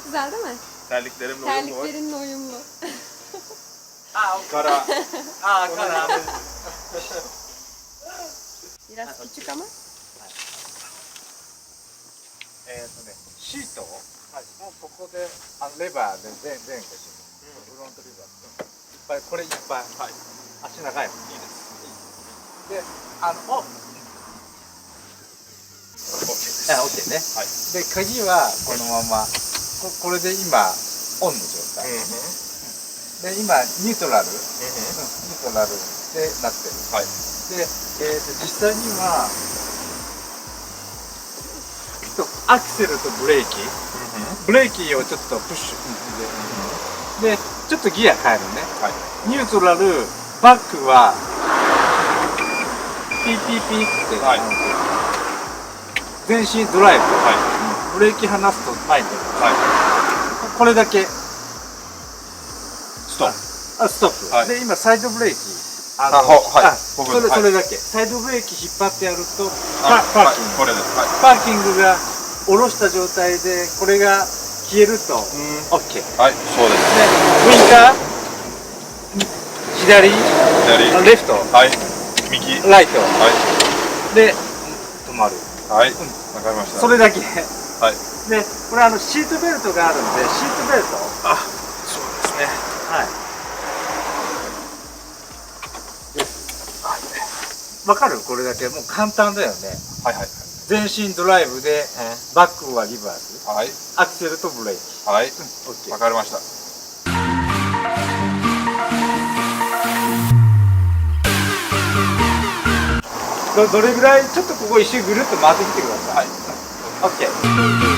Çok güzel değil mi? Terliklerimle uyumlu var. Terliklerinle uyumlu. Kara. Aa, kara. Biraz küçük ama. えっとね、シートを、はい、もうここであのレバーで前前後してフロントレバーといっぱいこれいっぱい、はい、足長いもんいいですであのお OK です。あ OK ね、はいで鍵はこのままここれで今オンの状態、で今ニュートラル、うん、ニュートラルでなってる。はい。で、えー、と実際にはとアクセルとブレーキ。ブレーキをちょっとプッシュ。ででちょっとギア変えるね。はい。ニュートラルバックはピーピーピーって、はい。あの前進ドライブ、はブレーキ離すと前に出るい。はい。これだけストップ。あストップ、はいで今サイドブレーキああほはいそれはいそれだけ、サイドブレーキ引っ張ってやるとあパパーキング、はいこれです。はい。パーキングが下ろした状態でこれが消えると OK ではい、そうです。ウインカー左左。あレフトはい。右。ライトはで止まるい。はい。わかりました。それだけはい。でこれあのシートベルトがあるんでシートベルト？あ、そうですね。はいわかる？これだけもう簡単だよねはいはい。前進ドライブでバックはリバースはい。アクセルとブレーキはい。OK わかりました。どどれぐらい？ちょっとここ一周ぐるっと回ってきてくださいはい。OK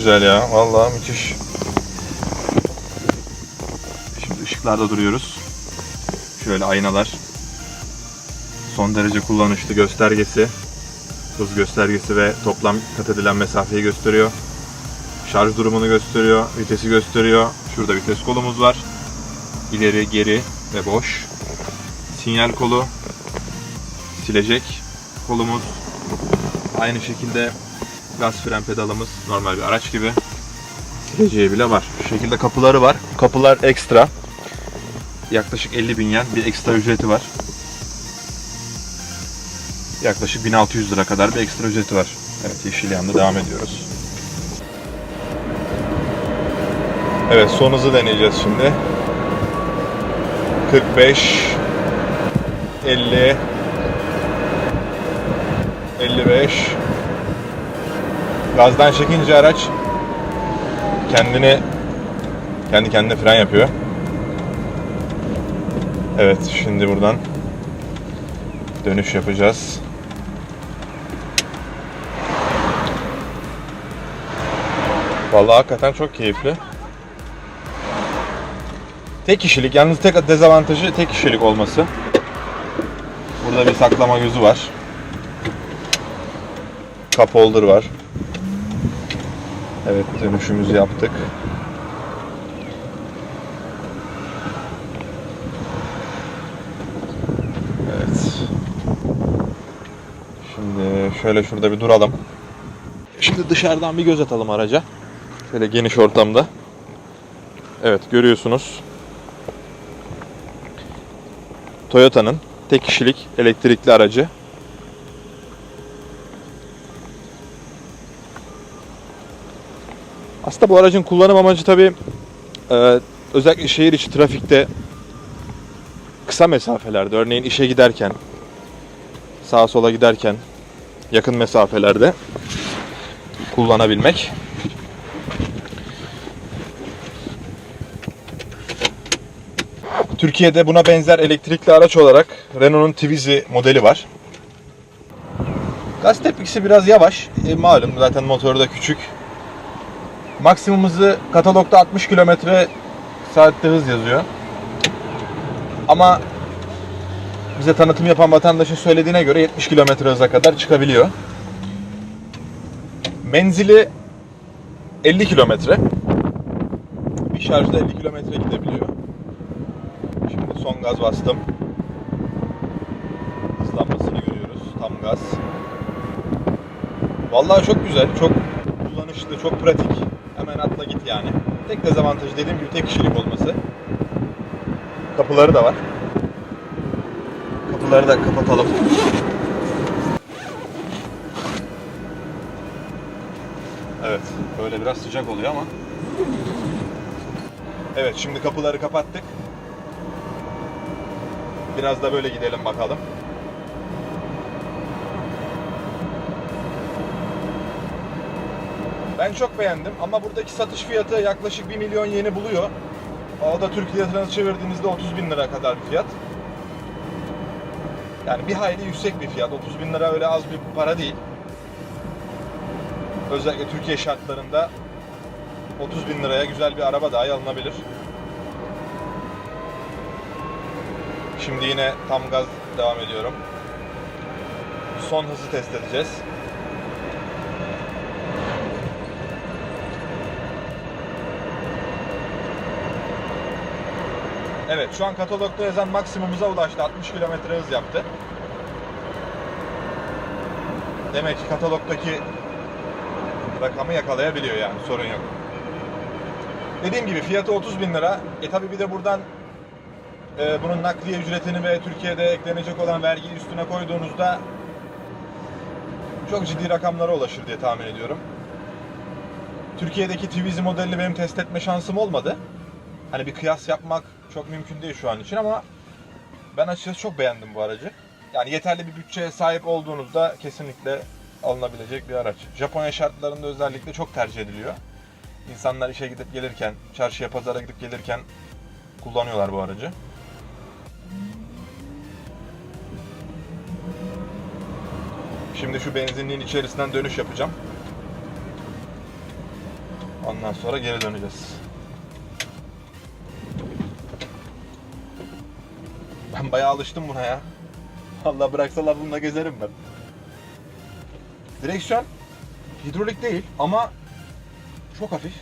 güzel ya. Vallahi müthiş. Şimdi ışıklarda duruyoruz. Şöyle aynalar. Son derece kullanışlı göstergesi. Hız göstergesi ve toplam kat edilen mesafeyi gösteriyor. Şarj durumunu gösteriyor. Vitesi gösteriyor. Şurada vites kolumuz var. İleri, geri ve boş. Sinyal kolu. Silecek kolumuz. Aynı şekilde gaz fren pedalımız normal bir araç gibi. Sileceği bile var. Şu şekilde kapıları var. Kapılar ekstra. Yaklaşık 50 bin yen bir ekstra ücreti var. Yaklaşık 1600 lira kadar bir ekstra ücreti var. Evet yeşil yanda devam ediyoruz. Evet son hızı deneyeceğiz şimdi. 45 50 55 Gazdan çekince araç kendini kendi kendine fren yapıyor. Evet, şimdi buradan dönüş yapacağız. Vallahi hakikaten çok keyifli. Tek kişilik, yalnız tek dezavantajı tek kişilik olması. Burada bir saklama gözü var. Cup holder var. Evet dönüşümüzü yaptık. Evet. Şimdi şöyle şurada bir duralım. Şimdi dışarıdan bir göz atalım araca. Şöyle geniş ortamda. Evet görüyorsunuz. Toyota'nın tek kişilik elektrikli aracı. Aslında bu aracın kullanım amacı tabii e, özellikle şehir içi trafikte kısa mesafelerde, örneğin işe giderken, sağa sola giderken, yakın mesafelerde kullanabilmek. Türkiye'de buna benzer elektrikli araç olarak Renault'un Twizy modeli var. Gaz tepkisi biraz yavaş. E, malum zaten motoru da küçük. Maksimum hızı katalogda 60 km saatte hız yazıyor. Ama bize tanıtım yapan vatandaşın söylediğine göre 70 km hıza kadar çıkabiliyor. Menzili 50 kilometre. Bir şarjda 50 kilometre gidebiliyor. Şimdi son gaz bastım. Tam gaz. Vallahi çok güzel, çok kullanışlı, çok pratik. Hemen atla git yani. Tek dezavantajı dediğim gibi tek kişilik olması. Kapıları da var. Kapıları da kapatalım. Evet, böyle biraz sıcak oluyor ama. Evet, şimdi kapıları kapattık. Biraz da böyle gidelim bakalım. Ben çok beğendim ama buradaki satış fiyatı yaklaşık 1 milyon yeni buluyor. O da Türk lirasına çevirdiğinizde 30 bin lira kadar bir fiyat. Yani bir hayli yüksek bir fiyat. 30 bin lira öyle az bir para değil. Özellikle Türkiye şartlarında 30 bin liraya güzel bir araba dahi alınabilir. Şimdi yine tam gaz devam ediyorum. Son hızı test edeceğiz. Evet şu an katalogda yazan maksimumuza ulaştı. 60 km hız yaptı. Demek ki katalogdaki rakamı yakalayabiliyor yani sorun yok. Dediğim gibi fiyatı 30 bin lira. E tabi bir de buradan e, bunun nakliye ücretini ve Türkiye'de eklenecek olan vergiyi üstüne koyduğunuzda çok ciddi rakamlara ulaşır diye tahmin ediyorum. Türkiye'deki Twizy modelini benim test etme şansım olmadı. Hani bir kıyas yapmak çok mümkün değil şu an için ama ben açıkçası çok beğendim bu aracı. Yani yeterli bir bütçeye sahip olduğunuzda kesinlikle alınabilecek bir araç. Japonya şartlarında özellikle çok tercih ediliyor. İnsanlar işe gidip gelirken, çarşıya pazara gidip gelirken kullanıyorlar bu aracı. Şimdi şu benzinliğin içerisinden dönüş yapacağım. Ondan sonra geri döneceğiz. Ben bayağı alıştım buna ya. Allah bıraksalar bununla gezerim ben. Direksiyon hidrolik değil ama çok hafif.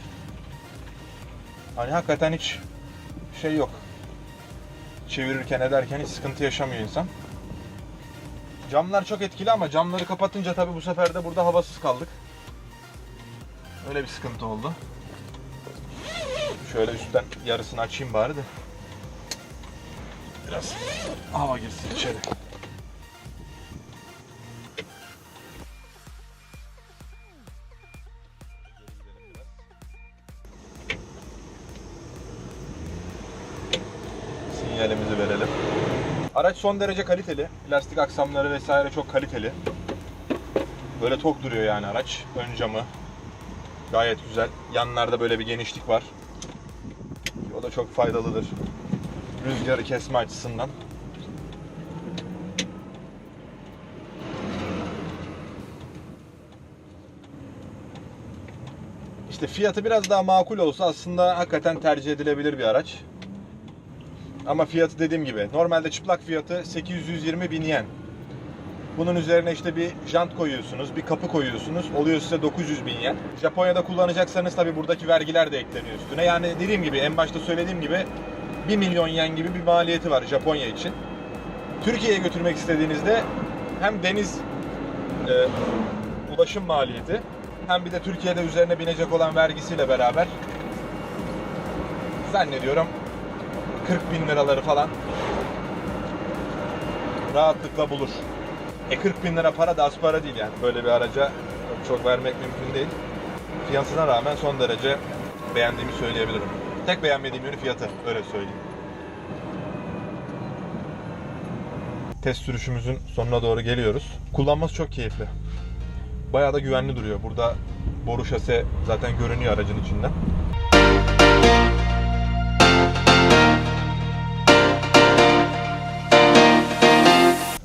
Hani hakikaten hiç şey yok. Çevirirken ederken hiç sıkıntı yaşamıyor insan. Camlar çok etkili ama camları kapatınca tabii bu sefer de burada havasız kaldık. Öyle bir sıkıntı oldu. Şöyle üstten yarısını açayım bari de. Biraz hava girsin içeri. Sinyalimizi verelim. Araç son derece kaliteli. Lastik aksamları vesaire çok kaliteli. Böyle tok duruyor yani araç. Ön camı gayet güzel. Yanlarda böyle bir genişlik var. O da çok faydalıdır. Rüzgarı kesme açısından. İşte fiyatı biraz daha makul olsa aslında hakikaten tercih edilebilir bir araç. Ama fiyatı dediğim gibi normalde çıplak fiyatı 820 bin yen. Bunun üzerine işte bir jant koyuyorsunuz, bir kapı koyuyorsunuz. Oluyor size 900 bin yen. Japonya'da kullanacaksanız tabi buradaki vergiler de ekleniyor üstüne. Yani dediğim gibi en başta söylediğim gibi 1 milyon yen gibi bir maliyeti var Japonya için. Türkiye'ye götürmek istediğinizde hem deniz e, ulaşım maliyeti hem bir de Türkiye'de üzerine binecek olan vergisiyle beraber zannediyorum 40 bin liraları falan rahatlıkla bulur. E 40 bin lira para da az para değil yani. Böyle bir araca çok vermek mümkün değil. Fiyatına rağmen son derece beğendiğimi söyleyebilirim. Tek beğenmediğim yönü fiyatı. Öyle söyleyeyim. Test sürüşümüzün sonuna doğru geliyoruz. Kullanması çok keyifli. Bayağı da güvenli duruyor. Burada boru şase zaten görünüyor aracın içinden.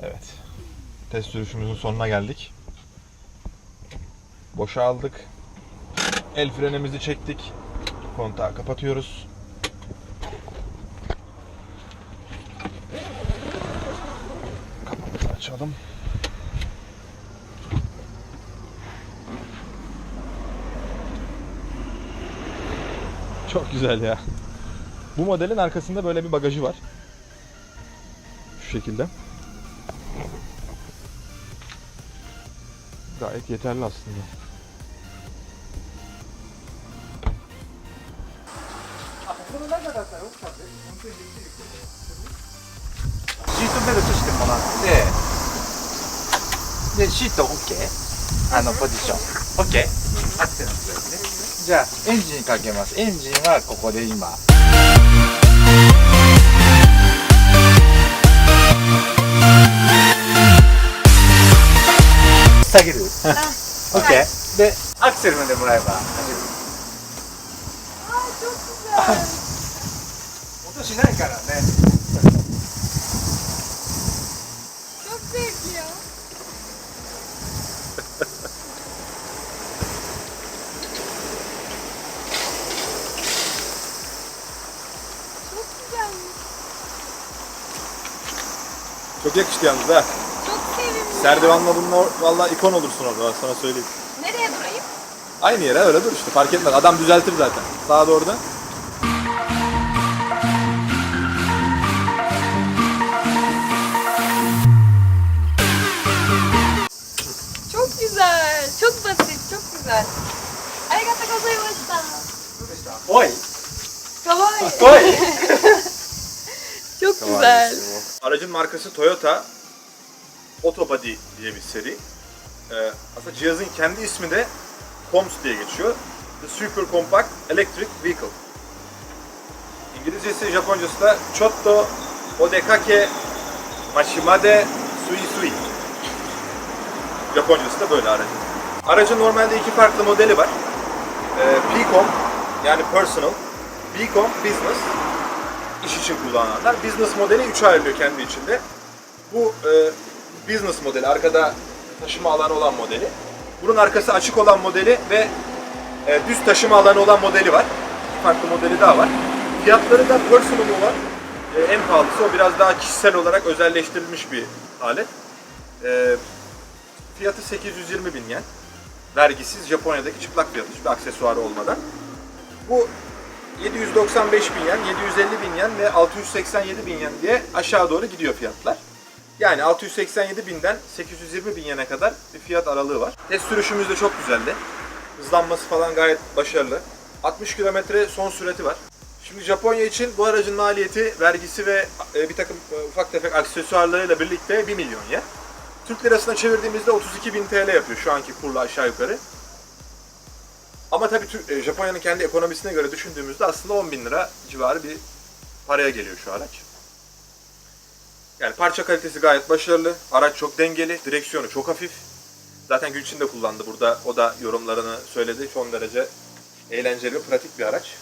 Evet. Test sürüşümüzün sonuna geldik. Boşa aldık. El frenimizi çektik. Kontağı kapatıyoruz. Kapımızı açalım. Çok güzel ya. Bu modelin arkasında böyle bir bagajı var. Şu şekilde. Gayet yeterli aslında. シートベルトしてもらってでシート OK あのポジション。OK アクセルの上でね。じゃあエンジンかけます。エンジンはここで今。下げる？OK でアクセル踏んでもらえば走る。Ay çok güzel. 音しないからね Çok zevkli ya. Çok güzelmiş. Çok yakıştı yalnız ha. Çok sevimli. Serdivanla bununla valla ikon olursun orada sana söyleyeyim. Nereye durayım? Aynı yere öyle dur işte fark etmez. Adam düzeltir zaten. Sağa doğru da. basit. Çok güzel. Arigato gozaimashita. おい Kawaii. おい Çok güzel. Aracın markası Toyota Autobody diye bir seri. Ee, aslında cihazın kendi ismi de COMS diye geçiyor. The Super Compact Electric Vehicle. İngilizcesi, Japoncası da Chotto Odekake Mashimade Sui Sui. Japoncası da böyle aracın. Aracın normalde iki farklı modeli var. Ee, P-Com yani Personal, B-Com Business iş için kullananlar. Business modeli 3'e ayrılıyor kendi içinde. Bu e, business modeli, arkada taşıma alanı olan modeli. Bunun arkası açık olan modeli ve e, düz taşıma alanı olan modeli var. İki farklı modeli daha var. Fiyatları da personal olan e, en pahalısı. O biraz daha kişisel olarak özelleştirilmiş bir alet. E, fiyatı 820 bin yen. Vergisiz Japonya'daki çıplak fiyatı. Hiçbir aksesuarı olmadan. Bu 795 bin yen, 750 bin yen ve 687 bin yen diye aşağı doğru gidiyor fiyatlar. Yani 687 binden 820 bin yene kadar bir fiyat aralığı var. Test sürüşümüz de çok güzeldi. Hızlanması falan gayet başarılı. 60 kilometre son sürati var. Şimdi Japonya için bu aracın maliyeti, vergisi ve e, bir takım e, ufak tefek aksesuarlarıyla birlikte 1 milyon yen. Türk lirasına çevirdiğimizde 32 bin TL yapıyor şu anki kurla aşağı yukarı. Ama tabii e, Japonya'nın kendi ekonomisine göre düşündüğümüzde aslında 10 bin lira civarı bir paraya geliyor şu araç. Yani parça kalitesi gayet başarılı. Araç çok dengeli. Direksiyonu çok hafif. Zaten Gülçin de kullandı burada. O da yorumlarını söyledi. Son derece eğlenceli ve pratik bir araç.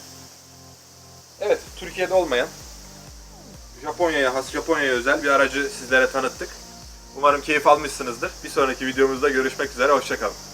Evet, Türkiye'de olmayan, Japonya'ya has, Japonya'ya özel bir aracı sizlere tanıttık. Umarım keyif almışsınızdır. Bir sonraki videomuzda görüşmek üzere. Hoşçakalın.